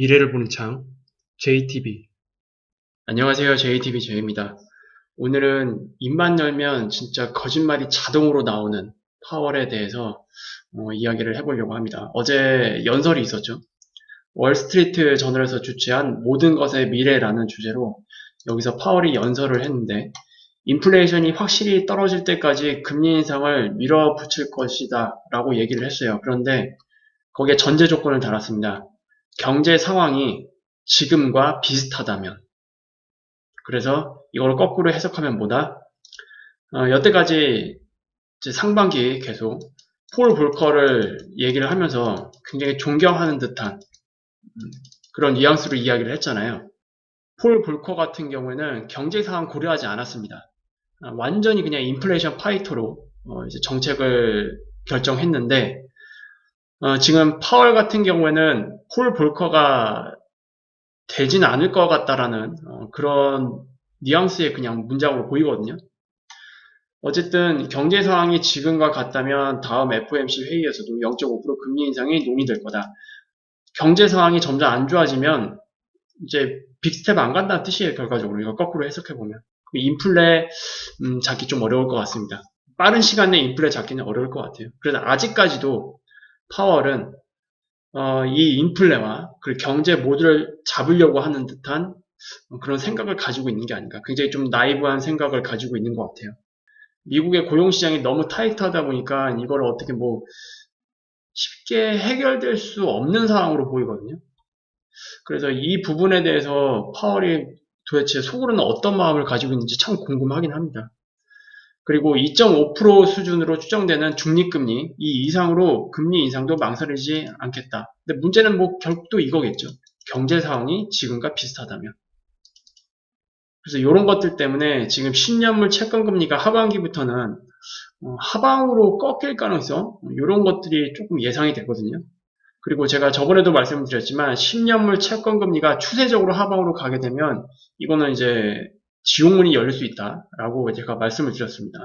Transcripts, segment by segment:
미래를 보는 창 JTB 안녕하세요. JTB 제이입니다. 오늘은 입만 열면 진짜 거짓말이 자동으로 나오는 파월에 대해서 어, 이야기를 해보려고 합니다. 어제 연설이 있었죠. 월스트리트 저널에서 주최한 모든 것의 미래라는 주제로 여기서 파월이 연설을 했는데 인플레이션이 확실히 떨어질 때까지 금리 인상을 밀어붙일 것이다 라고 얘기를 했어요. 그런데 거기에 전제 조건을 달았습니다. 경제 상황이 지금과 비슷하다면 그래서 이걸 거꾸로 해석하면 뭐다? 어, 여태까지 상반기 계속 폴 볼커를 얘기를 하면서 굉장히 존경하는 듯한 음, 그런 뉘앙스로 이야기를 했잖아요. 폴 볼커 같은 경우에는 경제 상황 고려하지 않았습니다. 아, 완전히 그냥 인플레이션 파이터로 어, 정책을 결정했는데 어, 지금 파월 같은 경우에는 폴 볼커가 되진 않을 것 같다라는 어, 그런 뉘앙스의 그냥 문장으로 보이거든요. 어쨌든 경제 상황이 지금과 같다면 다음 FOMC 회의에서도 0.5% 금리 인상이 논의될 거다. 경제 상황이 점점 안 좋아지면 이제 빅스텝 안 간다는 뜻이에요, 결과적으로. 이거 거꾸로 해석해 보면. 인플레 음, 잡기 좀 어려울 것 같습니다. 빠른 시간 내에 인플레 잡기는 어려울 것 같아요. 그래서 아직까지도 파월은 어, 이 인플레와 그 경제 모두를 잡으려고 하는 듯한 그런 생각을 가지고 있는 게 아닌가. 굉장히 좀 나이브한 생각을 가지고 있는 것 같아요. 미국의 고용시장이 너무 타이트하다 보니까 이걸 어떻게 뭐 쉽게 해결될 수 없는 상황으로 보이거든요. 그래서 이 부분에 대해서 파월이 도대체 속으로는 어떤 마음을 가지고 있는지 참 궁금하긴 합니다. 그리고 2.5% 수준으로 추정되는 중립금리 이 이상으로 금리 인상도 망설이지 않겠다. 근데 문제는 뭐 결국 또 이거겠죠. 경제 상황이 지금과 비슷하다면. 그래서 이런 것들 때문에 지금 10년물 채권금리가 하반기부터는 어, 하방으로 꺾일 가능성 이런 것들이 조금 예상이 되거든요. 그리고 제가 저번에도 말씀드렸지만 10년물 채권금리가 추세적으로 하방으로 가게 되면 이거는 이제 지옥문이 열릴 수 있다라고 제가 말씀을 드렸습니다.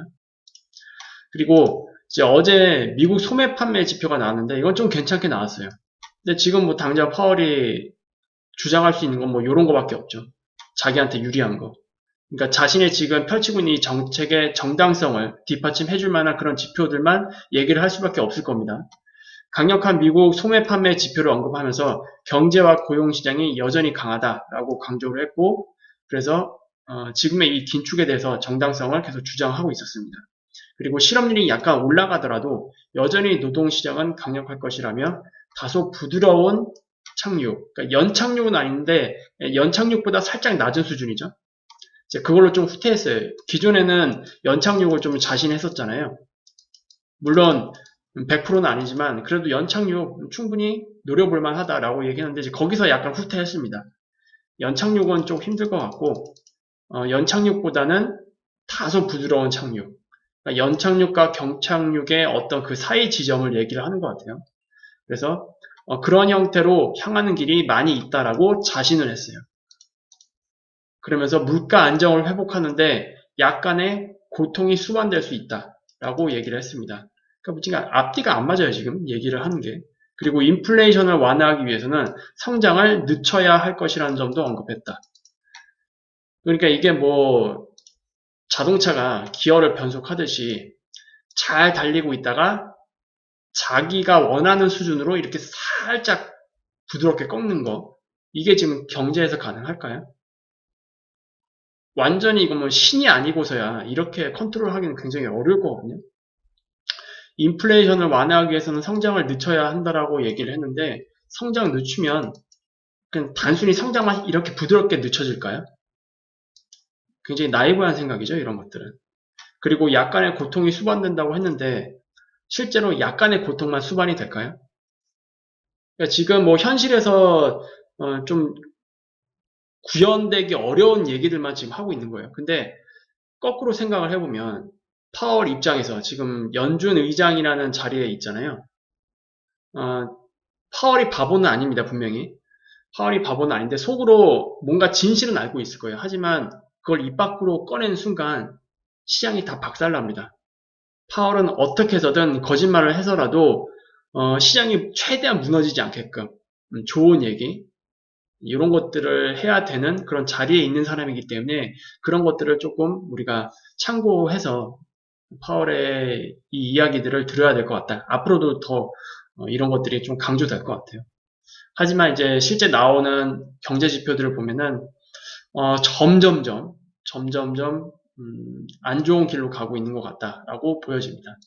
그리고 이제 어제 미국 소매 판매 지표가 나왔는데 이건 좀 괜찮게 나왔어요. 근데 지금 뭐 당장 파월이 주장할 수 있는 건 뭐 이런 거밖에 없죠. 자기한테 유리한 거. 그러니까 자신의 지금 펼치고 있는 이 정책의 정당성을 뒷받침해 줄 만한 그런 지표들만 얘기를 할 수밖에 없을 겁니다. 강력한 미국 소매 판매 지표를 언급하면서 경제와 고용 시장이 여전히 강하다라고 강조를 했고 그래서 어, 지금의 이 긴축에 대해서 정당성을 계속 주장하고 있었습니다. 그리고 실업률이 약간 올라가더라도 여전히 노동시장은 강력할 것이라며 다소 부드러운 착륙, 그러니까 연착륙은 아닌데 연착륙보다 살짝 낮은 수준이죠. 이제 그걸로 좀 후퇴했어요. 기존에는 연착륙을 좀 자신했었잖아요. 물론 100%는 아니지만 그래도 연착륙 충분히 노려볼 만하다라고 얘기하는데 이제 거기서 약간 후퇴했습니다. 연착륙은 좀 힘들 것 같고 어, 연착륙보다는 다소 부드러운 착륙. 그러니까 연착륙과 경착륙의 어떤 그 사이 지점을 얘기를 하는 것 같아요. 그래서 어, 그런 형태로 향하는 길이 많이 있다라고 자신을 했어요. 그러면서 물가 안정을 회복하는데 약간의 고통이 수반될 수 있다라고 얘기를 했습니다. 그러니까 앞뒤가 안 맞아요, 지금 얘기를 하는 게. 그리고 인플레이션을 완화하기 위해서는 성장을 늦춰야 할 것이라는 점도 언급했다. 그러니까 이게 뭐 자동차가 기어를 변속하듯이 잘 달리고 있다가 자기가 원하는 수준으로 이렇게 살짝 부드럽게 꺾는 거 이게 지금 경제에서 가능할까요? 완전히 이거 뭐 신이 아니고서야 이렇게 컨트롤 하기는 굉장히 어려울 거거든요. 인플레이션을 완화하기 위해서는 성장을 늦춰야 한다라고 얘기를 했는데 성장 늦추면 그냥 단순히 성장만 이렇게 부드럽게 늦춰질까요? 굉장히 나이브한 생각이죠, 이런 것들은. 그리고 약간의 고통이 수반된다고 했는데 실제로 약간의 고통만 수반이 될까요? 그러니까 지금 뭐 현실에서 어 좀 구현되기 어려운 얘기들만 지금 하고 있는 거예요. 근데 거꾸로 생각을 해보면 파월 입장에서 지금 연준 의장이라는 자리에 있잖아요. 어, 파월이 바보는 아닙니다, 분명히. 파월이 바보는 아닌데 속으로 뭔가 진실은 알고 있을 거예요. 하지만 그걸 입 밖으로 꺼낸 순간 시장이 다 박살납니다. 파월은 어떻게 해서든 거짓말을 해서라도 어, 시장이 최대한 무너지지 않게끔 음, 좋은 얘기, 이런 것들을 해야 되는 그런 자리에 있는 사람이기 때문에 그런 것들을 조금 우리가 참고해서 파월의 이 이야기들을 들어야 될 것 같다. 앞으로도 더 어, 이런 것들이 좀 강조될 것 같아요. 하지만 이제 실제 나오는 경제 지표들을 보면은 어, 점점점 점점점 음, 안 좋은 길로 가고 있는 것 같다라고 보여집니다.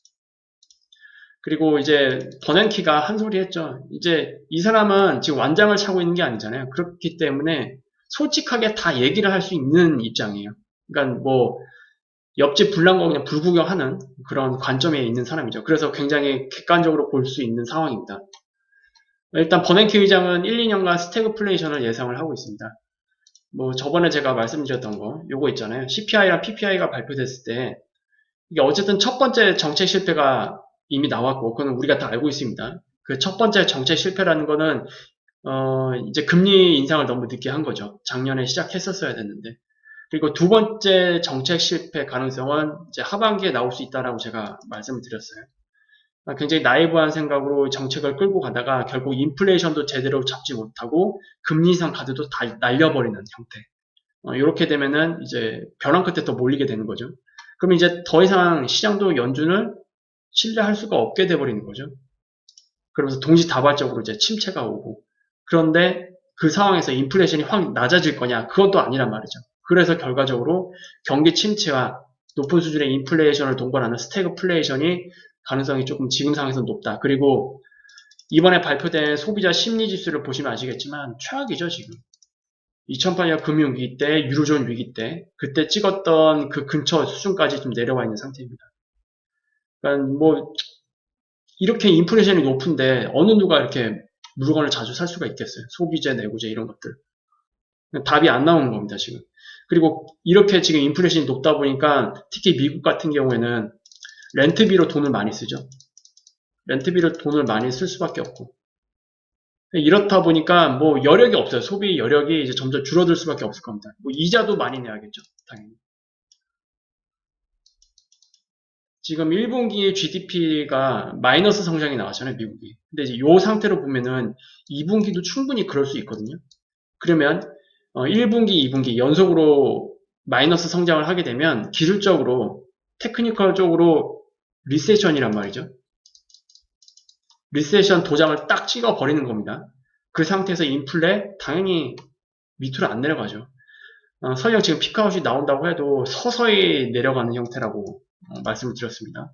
그리고 이제 버냉키가 한 소리 했죠. 이제 이 사람은 지금 완장을 차고 있는 게 아니잖아요. 그렇기 때문에 솔직하게 다 얘기를 할 수 있는 입장이에요. 그러니까 뭐 옆집 불난 거 그냥 불구경하는 그런 관점에 있는 사람이죠. 그래서 굉장히 객관적으로 볼 수 있는 상황입니다. 일단 버냉키 의장은 1, 2년간 스태그플레이션을 예상을 하고 있습니다. 뭐 저번에 제가 말씀드렸던 거 요거 있잖아요. CPI랑 PPI가 발표됐을 때 이게 어쨌든 첫 번째 정책 실패가 이미 나왔고 그거는 우리가 다 알고 있습니다. 그 첫 번째 정책 실패라는 거는 어 이제 금리 인상을 너무 늦게 한 거죠. 작년에 시작했었어야 됐는데 그리고 두 번째 정책 실패 가능성은 이제 하반기에 나올 수 있다라고 제가 말씀을 드렸어요. 굉장히 나이브한 생각으로 정책을 끌고 가다가 결국 인플레이션도 제대로 잡지 못하고 금리 인상 카드도 다 날려버리는 형태. 어, 이렇게 되면은 이제 벼랑 끝에 또 몰리게 되는 거죠. 그럼 이제 더 이상 시장도 연준을 신뢰할 수가 없게 돼버리는 거죠. 그러면서 동시다발적으로 이제 침체가 오고 그런데 그 상황에서 인플레이션이 확 낮아질 거냐 그것도 아니란 말이죠. 그래서 결과적으로 경기 침체와 높은 수준의 인플레이션을 동반하는 스태그플레이션이 가능성이 조금 지금 상황에서 높다. 그리고 이번에 발표된 소비자 심리 지수를 보시면 아시겠지만 최악이죠 지금. 2008년 금융위기 때, 유로존 위기 때, 그때 찍었던 그 근처 수준까지 좀 내려와 있는 상태입니다. 그러니까 뭐 이렇게 인플레이션이 높은데 어느 누가 이렇게 물건을 자주 살 수가 있겠어요? 소비재, 내구재 이런 것들. 답이 안 나오는 겁니다 지금. 그리고 이렇게 지금 인플레이션이 높다 보니까 특히 미국 같은 경우에는 렌트비로 돈을 많이 쓰죠. 렌트비로 돈을 많이 쓸 수밖에 없고. 이렇다 보니까 뭐 여력이 없어요. 소비 여력이 이제 점점 줄어들 수밖에 없을 겁니다. 뭐 이자도 많이 내야겠죠. 당연히. 지금 1분기 GDP가 마이너스 성장이 나왔잖아요, 미국이. 근데 이제 이 상태로 보면은 2분기도 충분히 그럴 수 있거든요. 그러면 1분기, 어, 2분기 연속으로 마이너스 성장을 하게 되면 기술적으로 테크니컬적으로 리세션이란 말이죠. 리세션 도장을 딱 찍어 버리는 겁니다. 그 상태에서 인플레 당연히 밑으로 안 내려가죠. 어, 설령 지금 피크아웃이 나온다고 해도 서서히 내려가는 형태라고 어, 말씀을 드렸습니다.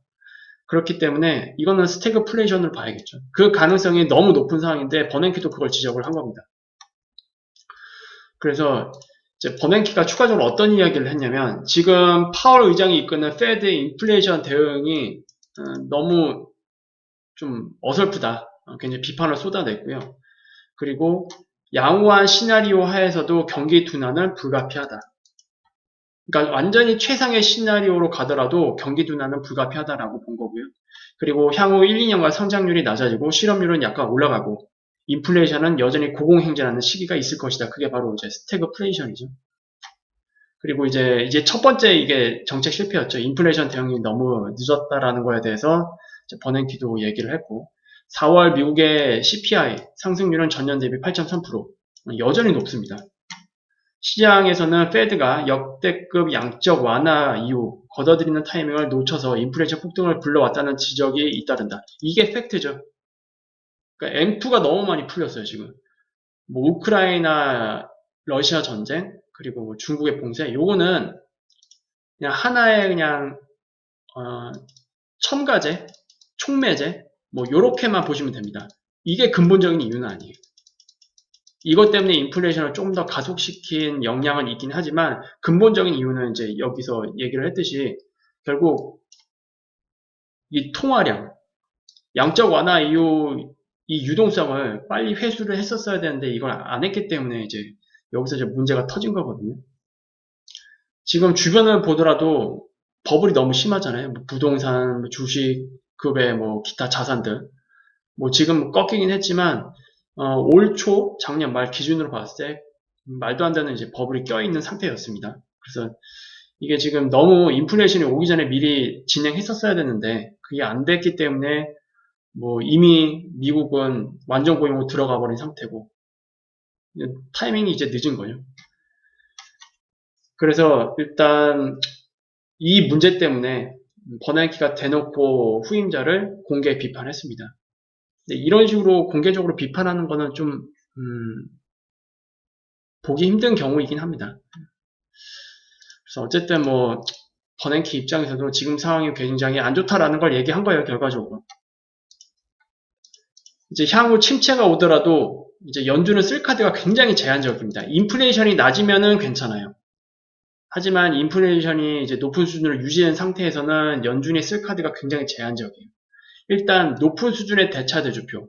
그렇기 때문에 이거는 스태그플레이션을 봐야겠죠. 그 가능성이 너무 높은 상황인데 버냉키도 그걸 지적을 한 겁니다. 그래서 이제 버냉키가 추가적으로 어떤 이야기를 했냐면 지금 파월 의장이 이끄는 페드의 인플레이션 대응이 어, 너무 좀 어설프다. 어, 굉장히 비판을 쏟아냈고요. 그리고 양호한 시나리오 하에서도 경기 둔화는 불가피하다. 그러니까 완전히 최상의 시나리오로 가더라도 경기 둔화는 불가피하다라고 본 거고요. 그리고 향후 1, 2년간 성장률이 낮아지고 실업률은 약간 올라가고 인플레이션은 여전히 고공행진하는 시기가 있을 것이다. 그게 바로 이제 스태그플레이션이죠. 그리고 이제 이제 첫 번째 이게 정책 실패였죠. 인플레이션 대응이 너무 늦었다라는 거에 대해서 버냉키도 얘기를 했고 4월 미국의 CPI 상승률은 전년 대비 8.3% 여전히 높습니다. 시장에서는 페드가 역대급 양적 완화 이후 걷어들이는 타이밍을 놓쳐서 인플레이션 폭등을 불러왔다는 지적이 잇따른다. 이게 팩트죠. 그러니까 M2가 너무 많이 풀렸어요, 지금. 뭐 우크라이나 러시아 전쟁 그리고 뭐 중국의 봉쇄 요거는 그냥 하나의 그냥 어, 첨가제, 촉매제 뭐 요렇게만 보시면 됩니다. 이게 근본적인 이유는 아니에요. 이것 때문에 인플레이션을 좀 더 가속시킨 영향은 있긴 하지만 근본적인 이유는 이제 여기서 얘기를 했듯이 결국 이 통화량, 양적 완화 이후 이 유동성을 빨리 회수를 했었어야 되는데 이걸 안 했기 때문에 이제 여기서 이제 문제가 터진 거거든요. 지금 주변을 보더라도 버블이 너무 심하잖아요. 뭐 부동산, 뭐 주식, 급의 뭐 기타 자산들. 뭐 지금 꺾이긴 했지만 어, 올 초, 작년 말 기준으로 봤을 때 말도 안 되는 이제 버블이 껴있는 상태였습니다. 그래서 이게 지금 너무 인플레이션이 오기 전에 미리 진행했었어야 되는데 그게 안 됐기 때문에 뭐 이미 미국은 완전 고용으로 들어가 버린 상태고 타이밍이 이제 늦은 거죠. 그래서 일단 이 문제 때문에 버냉키가 대놓고 후임자를 공개 비판했습니다. 이런 식으로 공개적으로 비판하는 거는 좀 음, 보기 힘든 경우이긴 합니다. 그래서 어쨌든 뭐 버냉키 입장에서도 지금 상황이 굉장히 안 좋다라는 걸 얘기한 거예요, 결과적으로. 이제 향후 침체가 오더라도 이제 연준은 쓸 카드가 굉장히 제한적입니다. 인플레이션이 낮으면은 괜찮아요. 하지만 인플레이션이 이제 높은 수준을 유지한 상태에서는 연준이 쓸 카드가 굉장히 제한적이에요. 일단 높은 수준의 대차 대조표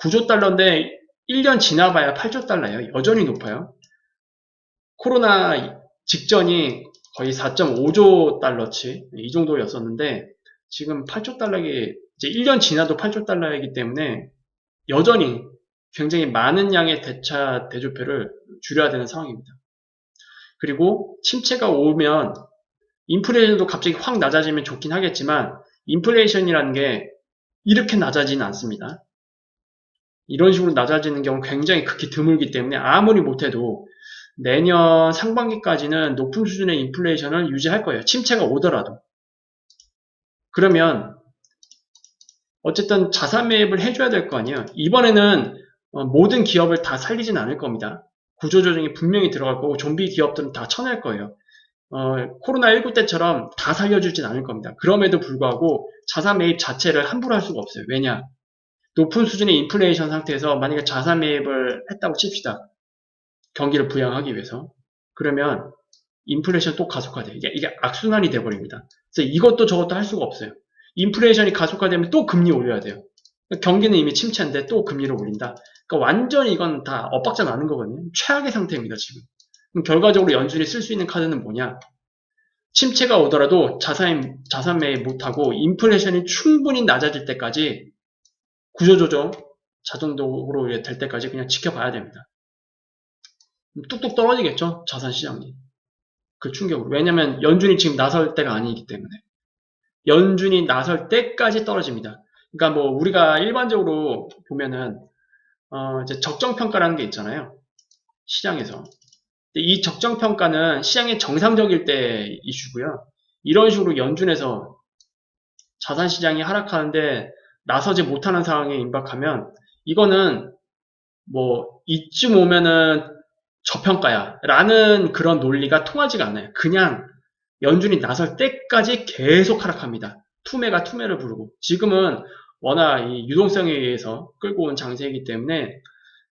9조 달러인데 1년 지나봐야 8조 달러예요. 여전히 높아요. 코로나 직전이 거의 4.5조 달러치 이 정도였었는데 지금 8조 달러기 이제 1년 지나도 8조 달러이기 때문에 여전히 굉장히 많은 양의 대차 대조표를 줄여야 되는 상황입니다. 그리고 침체가 오면 인플레이션도 갑자기 확 낮아지면 좋긴 하겠지만 인플레이션이라는 게 이렇게 낮아지는 않습니다. 이런 식으로 낮아지는 경우 굉장히 극히 드물기 때문에 아무리 못해도 내년 상반기까지는 높은 수준의 인플레이션을 유지할 거예요. 침체가 오더라도. 그러면 어쨌든 자산 매입을 해줘야 될 거 아니에요. 이번에는 어, 모든 기업을 다 살리진 않을 겁니다. 구조조정이 분명히 들어갈 거고 좀비 기업들은 다 쳐낼 거예요. 어, 코로나19 때처럼 다 살려주진 않을 겁니다. 그럼에도 불구하고 자산 매입 자체를 함부로 할 수가 없어요. 왜냐? 높은 수준의 인플레이션 상태에서 만약에 자산 매입을 했다고 칩시다. 경기를 부양하기 위해서. 그러면 인플레이션 또 가속화돼. 이게, 이게 악순환이 돼버립니다. 그래서 이것도 저것도 할 수가 없어요. 인플레이션이 가속화되면 또 금리 올려야 돼요. 경기는 이미 침체인데 또 금리를 올린다. 그러니까 완전히 이건 다 엇박자 나는 거거든요. 최악의 상태입니다, 지금. 결과적으로 연준이 쓸 수 있는 카드는 뭐냐? 침체가 오더라도 자산, 자산 매입 못하고 인플레이션이 충분히 낮아질 때까지 구조조정 자동적으로 될 때까지 그냥 지켜봐야 됩니다. 뚝뚝 떨어지겠죠? 자산 시장이. 그 충격으로. 왜냐면 연준이 지금 나설 때가 아니기 때문에. 연준이 나설 때까지 떨어집니다. 그러니까 뭐 우리가 일반적으로 보면은 어 이제 적정 평가라는 게 있잖아요. 시장에서. 이 적정 평가는 시장의 정상적일 때 이슈고요. 이런 식으로 연준에서 자산 시장이 하락하는데 나서지 못하는 상황에 임박하면 이거는 뭐 이쯤 오면은 저평가야 라는 그런 논리가 통하지가 않아요. 그냥 연준이 나설 때까지 계속 하락합니다. 투매가 투매를 부르고 지금은 워낙 이 유동성에 의해서 끌고 온 장세이기 때문에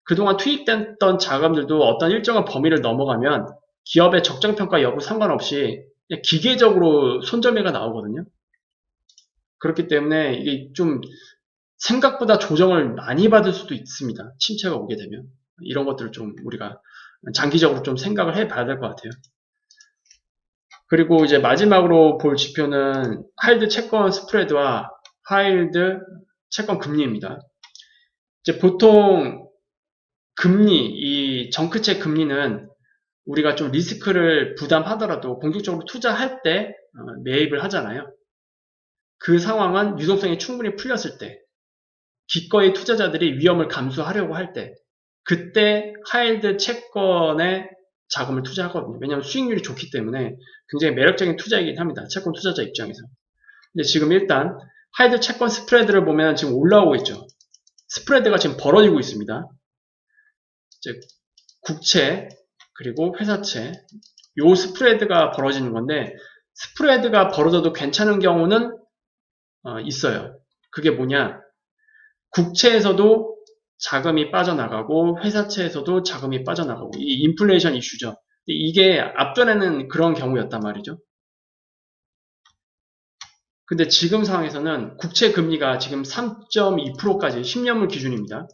그동안 투입됐던 자금들도 어떤 일정한 범위를 넘어가면 기업의 적정 평가 여부 상관없이 기계적으로 손절매가 나오거든요. 그렇기 때문에 이게 좀 생각보다 조정을 많이 받을 수도 있습니다. 침체가 오게 되면. 이런 것들을 좀 우리가 장기적으로 좀 생각을 해 봐야 될 것 같아요. 그리고 이제 마지막으로 볼 지표는 하일드 채권 스프레드와 하일드 채권 금리입니다. 이제 보통 금리, 이 정크채 금리는 우리가 좀 리스크를 부담하더라도 공격적으로 투자할 때 어, 매입을 하잖아요. 그 상황은 유동성이 충분히 풀렸을 때, 기꺼이 투자자들이 위험을 감수하려고 할 때, 그때 하일드 채권에 자금을 투자하거든요. 왜냐하면 수익률이 좋기 때문에 굉장히 매력적인 투자이긴 합니다. 채권 투자자 입장에서. 근데 지금 일단 하이드 채권 스프레드를 보면 지금 올라오고 있죠. 스프레드가 지금 벌어지고 있습니다. 이제 국채 그리고 회사채 요 스프레드가 벌어지는 건데 스프레드가 벌어져도 괜찮은 경우는 어, 있어요. 그게 뭐냐? 국채에서도 자금이 빠져나가고 회사채에서도 자금이 빠져나가고 이 인플레이션 이슈죠. 이게 앞전에는 그런 경우였단 말이죠. 근데 지금 상황에서는 국채 금리가 지금 3.2%까지 10년물 기준입니다.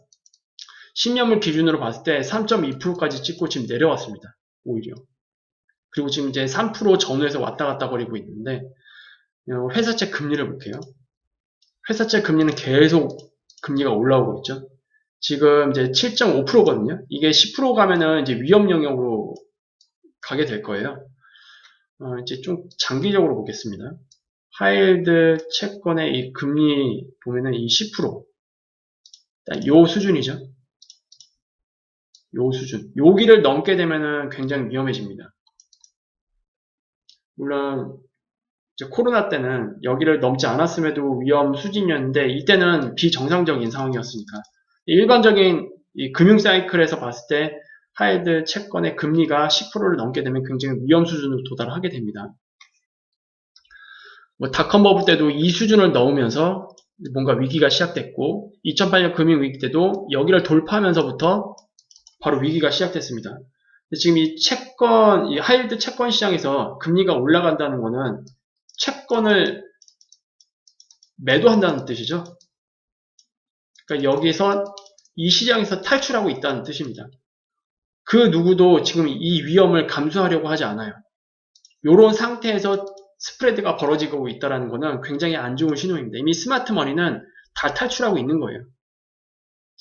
10년물 기준으로 봤을 때 3.2%까지 찍고 지금 내려왔습니다. 오히려. 그리고 지금 이제 3% 전후에서 왔다 갔다 거리고 있는데 어, 회사채 금리를 볼게요. 회사채 금리는 계속 금리가 올라오고 있죠. 지금 이제 7.5%거든요. 이게 10% 가면은 이제 위험 영역으로 가게 될 거예요. 어, 이제 좀 장기적으로 보겠습니다. 하일드 채권의 이 금리 보면은 이 10%. 요 수준이죠. 요 수준. 여기를 넘게 되면은 굉장히 위험해집니다. 물론 이제 코로나 때는 여기를 넘지 않았음에도 위험 수준이었는데 이때는 비정상적인 상황이었으니까 일반적인 이 금융 사이클에서 봤을 때 하이드 채권의 금리가 10%를 넘게 되면 굉장히 위험 수준으로 도달하게 됩니다. 뭐 닷컴 버블 때도 이 수준을 넘으면서 뭔가 위기가 시작됐고 2008년 금융 위기 때도 여기를 돌파하면서부터 바로 위기가 시작됐습니다. 지금 이 채권, 이 하이드 채권 시장에서 금리가 올라간다는 거는 채권을 매도한다는 뜻이죠. 그러니까 여기서 이 시장에서 탈출하고 있다는 뜻입니다. 그 누구도 지금 이 위험을 감수하려고 하지 않아요. 이런 상태에서 스프레드가 벌어지고 있다는 것은 굉장히 안 좋은 신호입니다. 이미 스마트 머니는 다 탈출하고 있는 거예요.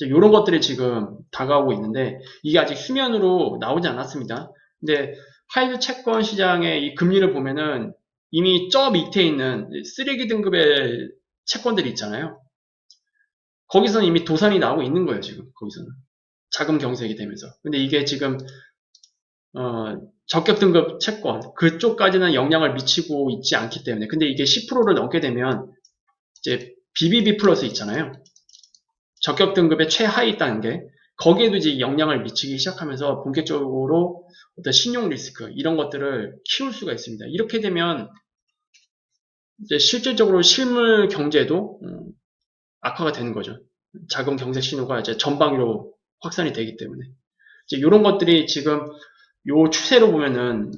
이런 것들이 지금 다가오고 있는데 이게 아직 수면으로 나오지 않았습니다. 근데 하이드 채권 시장의 이 금리를 보면은 이미 저 밑에 있는 쓰레기 등급의 채권들이 있잖아요. 거기서는 이미 도산이 나오고 있는 거예요, 지금. 거기서는. 자금 경색이 되면서. 근데 이게 지금, 어, 적격 등급 채권, 그쪽까지는 영향을 미치고 있지 않기 때문에. 근데 이게 10%를 넘게 되면, 이제 BBB 플러스 있잖아요. 적격 등급의 최하위 단계. 거기에도 이제 영향을 미치기 시작하면서 본격적으로 어떤 신용 리스크, 이런 것들을 키울 수가 있습니다. 이렇게 되면, 이제 실질적으로 실물 경제도, 음, 악화가 되는 거죠. 자금 경색 신호가 이제 전방위로 확산이 되기 때문에. 이제 이런 것들이 지금 요 추세로 보면은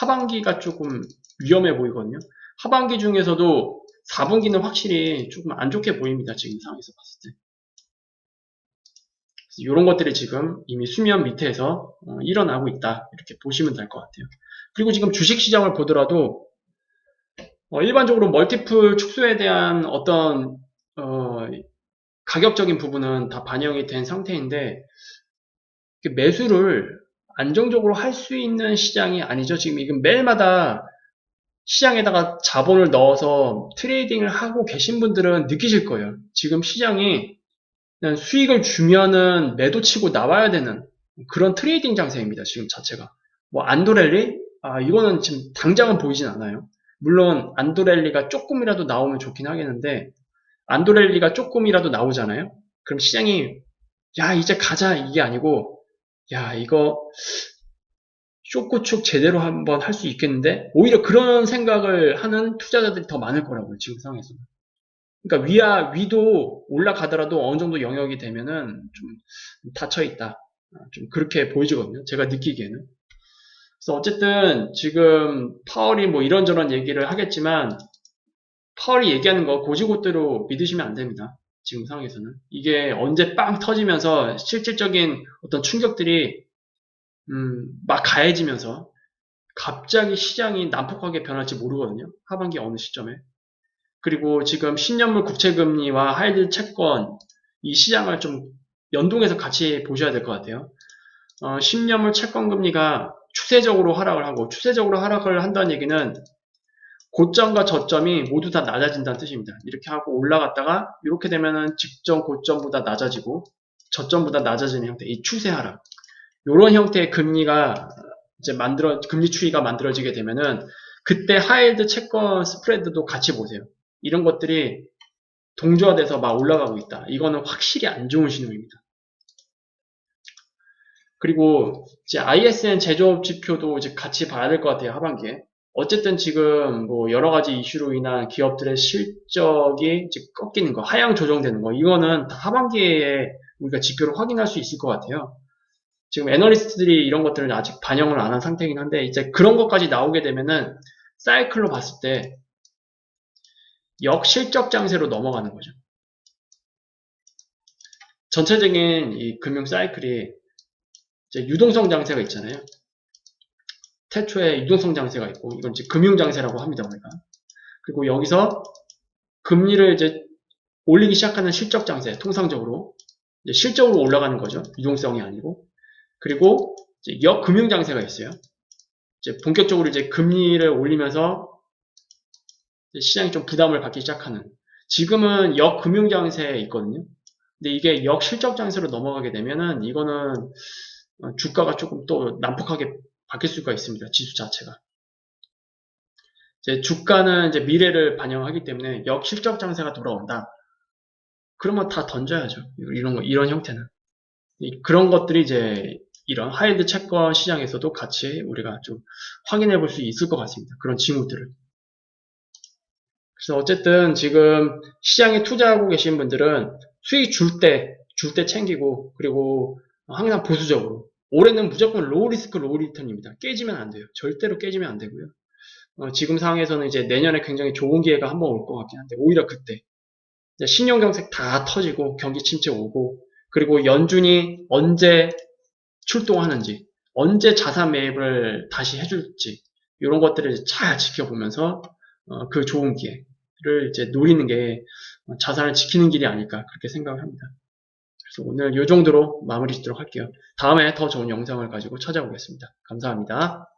하반기가 조금 위험해 보이거든요. 하반기 중에서도 4분기는 확실히 조금 안 좋게 보입니다. 지금 상황에서 봤을 때. 이런 것들이 지금 이미 수면 밑에서 어, 일어나고 있다. 이렇게 보시면 될 것 같아요. 그리고 지금 주식 시장을 보더라도 어, 일반적으로 멀티플 축소에 대한 어떤 어, 가격적인 부분은 다 반영이 된 상태인데 매수를 안정적으로 할 수 있는 시장이 아니죠. 지금 이건 매일마다 시장에다가 자본을 넣어서 트레이딩을 하고 계신 분들은 느끼실 거예요. 지금 시장이 수익을 주면은 매도 치고 나와야 되는 그런 트레이딩 장세입니다. 지금 자체가. 뭐 안도랠리? 아 이거는 지금 당장은 보이진 않아요. 물론 안도랠리가 조금이라도 나오면 좋긴 하겠는데 안도렐리가 조금이라도 나오잖아요. 그럼 시장이 야 이제 가자 이게 아니고 야 이거 쇼크축 제대로 한번 할 수 있겠는데 오히려 그런 생각을 하는 투자자들이 더 많을 거라고요 지금 상황에서는. 그러니까 위야 위도 올라가더라도 어느 정도 영역이 되면은 좀 닫혀 있다. 좀 그렇게 보여지거든요. 제가 느끼기에는. 그래서 어쨌든 지금 파월이 뭐 이런저런 얘기를 하겠지만 파월이 얘기하는 거 고지고대로 믿으시면 안 됩니다. 지금 상황에서는. 이게 언제 빵 터지면서 실질적인 어떤 충격들이, 음, 막 가해지면서 갑자기 시장이 난폭하게 변할지 모르거든요. 하반기 어느 시점에. 그리고 지금 신년물 국채금리와 하이드 채권, 이 시장을 좀 연동해서 같이 보셔야 될 것 같아요. 어, 10년물 채권금리가 추세적으로 하락을 하고, 추세적으로 하락을 한다는 얘기는 고점과 저점이 모두 다 낮아진다는 뜻입니다. 이렇게 하고 올라갔다가 이렇게 되면은 직전 고점보다 낮아지고 저점보다 낮아지는 형태, 이 추세 하락. 이런 형태의 금리가 이제 만들어 금리 추이가 만들어지게 되면은 그때 하이드 채권 스프레드도 같이 보세요. 이런 것들이 동조화돼서 막 올라가고 있다. 이거는 확실히 안 좋은 신호입니다. 그리고 이제 ISN 제조업 지표도 이제 같이 봐야 될 것 같아요. 하반기에. 어쨌든 지금 뭐 여러 가지 이슈로 인한 기업들의 실적이 이제 꺾이는 거, 하향 조정되는 거, 이거는 다 하반기에 우리가 지표로 확인할 수 있을 것 같아요. 지금 애널리스트들이 이런 것들을 아직 반영을 안 한 상태이긴 한데, 이제 그런 것까지 나오게 되면은 사이클로 봤을 때 역실적 장세로 넘어가는 거죠. 전체적인 이 금융 사이클이 유동성 장세가 있잖아요. 태초에 유동성 장세가 있고 이건 이제 금융 장세라고 합니다 우리가. 그리고 여기서 금리를 이제 올리기 시작하는 실적 장세 통상적으로. 이제 실적으로 올라가는 거죠. 유동성이 아니고. 그리고 이제 역금융 장세가 있어요. 이제 본격적으로 이제 금리를 올리면서 시장이 좀 부담을 받기 시작하는. 지금은 역금융 장세에 있거든요. 근데 이게 역실적 장세로 넘어가게 되면은 이거는 어, 주가가 조금 또 난폭하게 바뀔 수가 있습니다. 지수 자체가. 이제 주가는 이제 미래를 반영하기 때문에 역실적 장세가 돌아온다. 그러면 다 던져야죠. 이런 거, 이런 형태는. 이- 그런 것들이 이제 이런 하이드 채권 시장에서도 같이 우리가 좀 확인해 볼 수 있을 것 같습니다. 그런 징후들을. 그래서 어쨌든 지금 시장에 투자하고 계신 분들은 수익 줄 때, 줄 때 챙기고, 그리고 항상 보수적으로. 올해는 무조건 로우 리스크, 로우 리턴입니다. 깨지면 안 돼요. 절대로 깨지면 안 되고요. 어, 지금 상황에서는 이제 내년에 굉장히 좋은 기회가 한번 올 것 같긴 한데, 오히려 그때. 신용경색 다 터지고, 경기 침체 오고, 그리고 연준이 언제 출동하는지, 언제 자산 매입을 다시 해줄지, 이런 것들을 잘 지켜보면서, 어, 그 좋은 기회를 이제 노리는 게 어, 자산을 지키는 길이 아닐까, 그렇게 생각을 합니다. 오늘 이 정도로 마무리 짓도록 할게요. 다음에 더 좋은 영상을 가지고 찾아오겠습니다. 감사합니다.